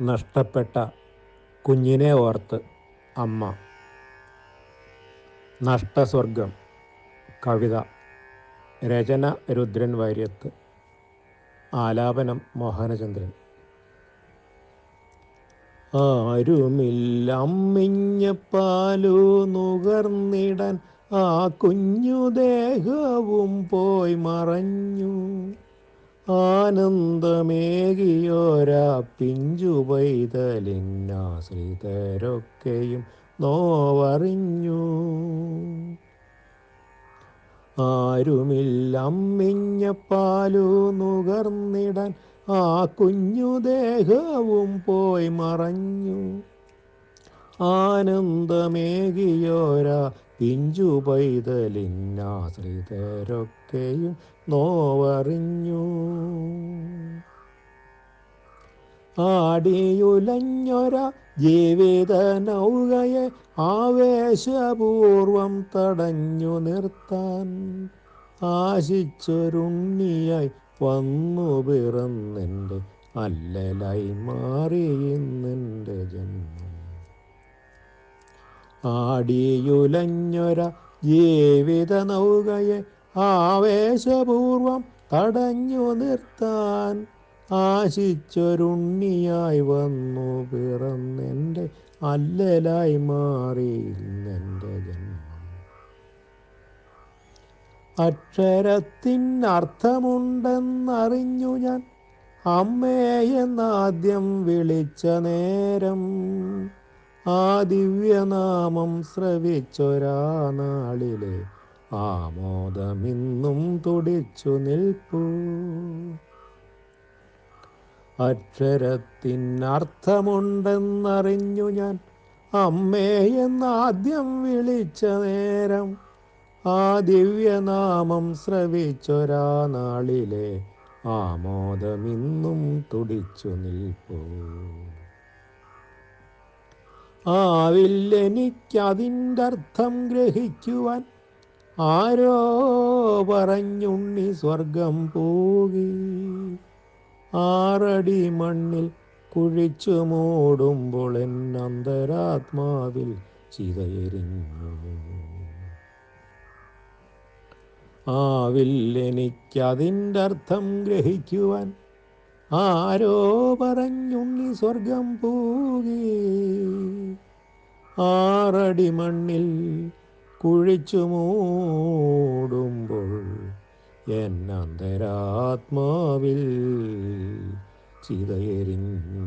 നഷ്ടപ്പെട്ട കുഞ്ഞിനെ ഓർത്ത് അമ്മ. നഷ്ടസ്വർഗം കവിത. രചന രുദ്രൻ വാര്യത്ത്. ആലാപനം മോഹനചന്ദ്രൻ. ആരുമില്ല അമ്മിഞ്ഞപ്പാലു നുകർന്നിടാൻ ആ കുഞ്ഞു ദേഹവും പോയി മറഞ്ഞു. ആനന്ദമേകിയോരാ പിഞ്ചു പൈതലിന്നാശ്രിതരൊക്കെയും നോവറിഞ്ഞു. ആരുമില്ല അമ്മിഞ്ഞപ്പാലു നുകർന്നിടാൻ ആ കുഞ്ഞു ദേഹവും പോയി മറഞ്ഞു. ആനന്ദമേകിയോരാ പിഞ്ചു പൈതലിന്നാശ്രിതരൊക്കെയും നോവറിഞ്ഞു. ആടിയുലഞ്ഞൊര ജീവിത നൗകയെ ആവേശപൂർവം തടഞ്ഞു നിർത്താൻ ആശിച്ചൊരുണ്ണിയായി വന്നു പിറന്നെന്റെ അല്ലലായി മാറി ഇന്നെന്റെ ജന്മം. ആടിയുലഞ്ഞൊര ജീവിത നൗകയെ ആവേശപൂർവം തടഞ്ഞു നിർത്താൻ ആശിച്ചൊരുണ്ണിയായി വന്നു പിറന്നെന്റെ അല്ലലായി മാറി ഇന്നെന്റെ ജന്മം. അക്ഷരത്തിനർത്ഥമുണ്ടെന്നറിഞ്ഞു ഞാൻ അമ്മയെന്നാദ്യം വിളിച്ച നേരം. ആ ദിവ്യനാമം ശ്രവിച്ചൊരാ നാളിലെ ആമോദമിന്നും തുടിച്ചു നിൽപ്പൂ. അക്ഷരത്തിനർത്ഥമുണ്ടെന്നറിഞ്ഞു ഞാൻ. അമ്മയെന്നാദ്യം വിളിച്ച നേരം ആ ദിവ്യനാമം ശ്രവിച്ചൊരാ നാളിലെ ആമോദമിന്നും തുടിച്ചു നിൽപ്പൂ. ആവില്ലെനിക്കതിന്റെ അർത്ഥം ഗ്രഹിക്കുവാൻ ആരോ പറഞ്ഞുണ്ണി സ്വർഗം പോകി. ആറടി മണ്ണിൽ കുഴിച്ചു മൂടുമ്പോൾ എന്നന്തരാത്മാവിൽ ചിതയെരിഞ്ഞു. എനിക്കതിന്റെ അർത്ഥം ഗ്രഹിക്കുവാൻ ആരോ പറഞ്ഞുണ്ണി സ്വർഗം പോകി. ആറടി മണ്ണിൽ കുഴിച്ചു മൂടുമ്പോൾ എന്നന്തരാത്മാവിൽ ചിതയെരിഞ്ഞു